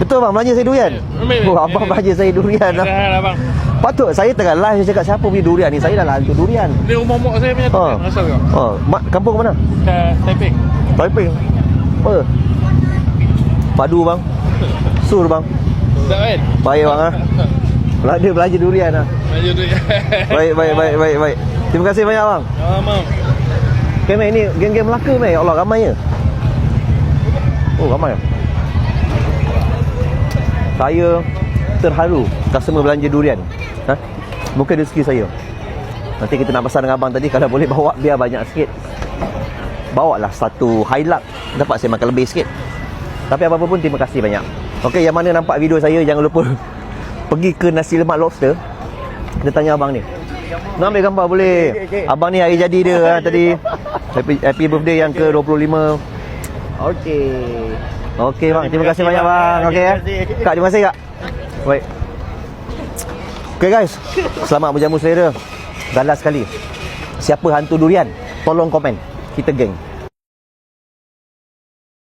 Betul bang, belanja saya durian. Oh, abang belanja saya durian. Dah lah bang. Patut saya tengah live saya cakap siapa punya durian ni. Saya dah lah hantu durian. Ni rumah mak saya punya tu Ha. asal kau? Oh, mak kampung mana? Kat Taiping. Taiping. Apa? Padu bang. Sur bang. Tak kan? Baik bang ah. Belanja belanja durian ah. Maju tu. Baik baik baik baik baik. Terima kasih banyak bang. Mam. Okay, Mek, ni geng-geng Melaka, Mek. Ya Allah, ramai ya. Oh, ramai. Saya terharu customer belanja durian. Ha? Mungkin rezeki saya. Nanti kita nak pesan dengan abang tadi kalau boleh bawa biar banyak sikit. Bawa lah satu highlight dapat saya makan lebih sikit. Tapi apa-apa pun terima kasih banyak. Okey, yang mana nampak video saya jangan lupa pergi ke nasi lemak lobster. Kita tanya abang ni. Nak ambil gambar boleh. Abang ni hari jadi dia ha, tadi. Happy, happy birthday yang ke-25. Okey. Okey bang, terima kasih banyak bang. Okey ya. Kak, terima kasih kak. Baik. Okey guys. Selamat berjamu selera. Galas sekali. Siapa hantu durian? Tolong komen. Kita geng.